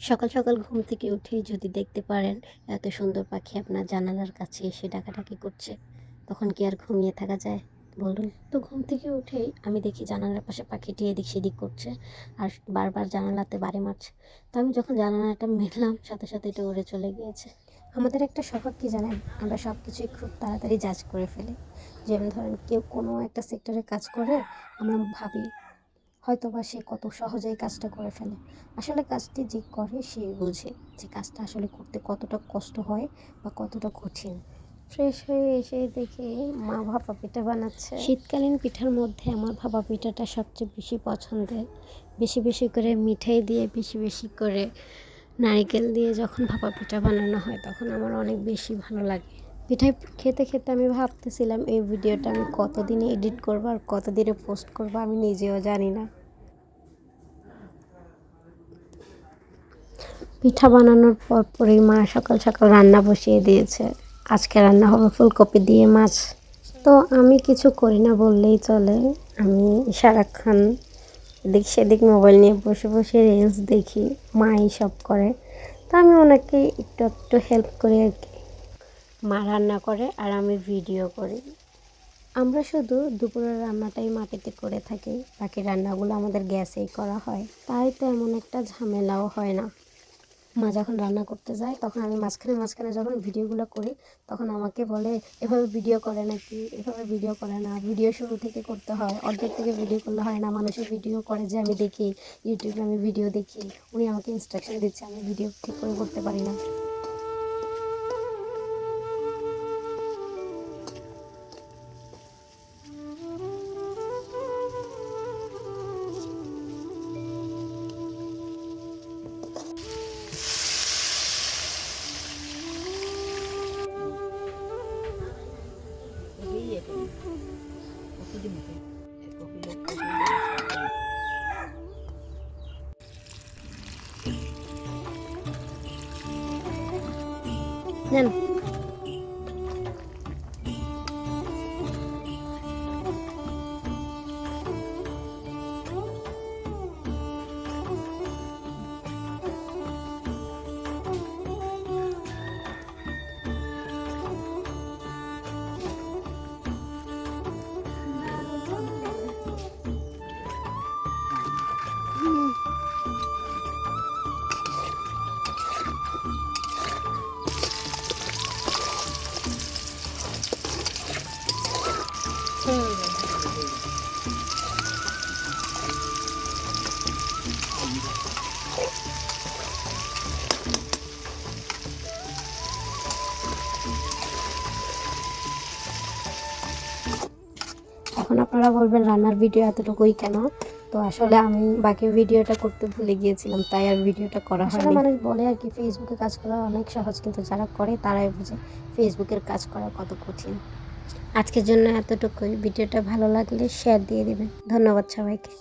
সকাল সকাল ঘুম থেকে উঠে যদি দেখতে পারেন এত সুন্দর পাখি আপনার জানালার কাছে এসে ডাকাডাকি করছে, তখন কি আর ঘুমিয়ে থাকা যায়? বলুন। তো ঘুম থেকে উঠেই আমি দেখি জানালার পাশে পাখিটি এদিক সেদিক করছে আর বারবার জানালাতে বাড়ি মারছে। তো আমি যখন জানালাটা মেললাম সাথে সাথে এটা উড়ে চলে গিয়েছে। আমাদের একটা স্বভাব কি জানেন? আমরা সব কিছুই খুব তাড়াতাড়ি জাজ করে ফেলি। যেমন ধরেন কেউ কোনো একটা সেক্টরে কাজ করে, আমরা ভাবি হয়তো বা সে কত সহজেই কাজটা করে ফেলে। আসলে কাজটি যে করে সে বোঝে যে কাজটা আসলে করতে কতটা কষ্ট হয় বা কতটা কঠিন। ফ্রেশ হয়ে এসে দেখি মা ভাপা পিঠা বানাচ্ছে। শীতকালীন পিঠার মধ্যে আমার ভাপা পিঠাটা সবচেয়ে বেশি পছন্দের। বেশি বেশি করে মিঠাই দিয়ে বেশি বেশি করে নারকেল দিয়ে যখন ভাপা পিঠা বানানো হয় তখন আমার অনেক বেশি ভালো লাগে। পিঠাই খেতে খেতে আমি ভাবতেছিলাম এই ভিডিওটা আমি কতদিনে এডিট করব আর কতদিনে পোস্ট করব আমি নিজেও জানি না। পিঠা বানানোর পর পরেই মা সকাল সকাল রান্না বসিয়ে দিয়েছে। আজকে রান্না হবে ফুলকপি দিয়ে মাছ। তো আমি কিছু করি না বললেই চলে। আমি সারাক্ষণ এদিক সেদিক মোবাইল নিয়ে বসে বসে রিলস দেখি, মাই সব করে। তো আমি ওনাকে একটু একটু হেল্প করি আর কি। মা রান্না করে আর আমি ভিডিও করি। আমরা শুধু দুপুরের রান্নাটাই মাটিতে করে থাকি, বাকি রান্নাগুলো আমাদের গ্যাসেই করা হয়। তাই তো এমন একটা ঝামেলাও হয় না। মা যখন রান্না করতে যায়, তখন আমি মাঝখানে মাঝখানে যখন ভিডিওগুলো করি, তখন আমাকে বলে, এভাবে ভিডিও করে নাকি? এভাবে ভিডিও করে না। ভিডিও শুরু থেকে করতে হয়, অর্ধেক থেকে ভিডিও করলে হয় না। মানুষের ভিডিও করে যে আমি দেখি ইউটিউবে আমি ভিডিও দেখি। উনি আমাকে ইনস্ট্রাকশন দিচ্ছে, আমি ভিডিও ঠিক করে করতে পারি না। 嗯。এখন আপনারা বলবেন রান্নার ভিডিও এতটুকুই কেন? তো আসলে আমি বাকি ভিডিওটা করতে ভুলে গিয়েছিলাম তাই আর ভিডিওটা করা হয় মানুষ বলে আর কি ফেসবুকে কাজ করা অনেক সহজ কিন্তু যারা করে তারাই বুঝে ফেসবুকের কাজ করা কত কঠিন। আজকের জন্য এতটুকুই। ভিডিওটা ভালো লাগলে শেয়ার দিয়ে দেবেন। ধন্যবাদ সবাইকে।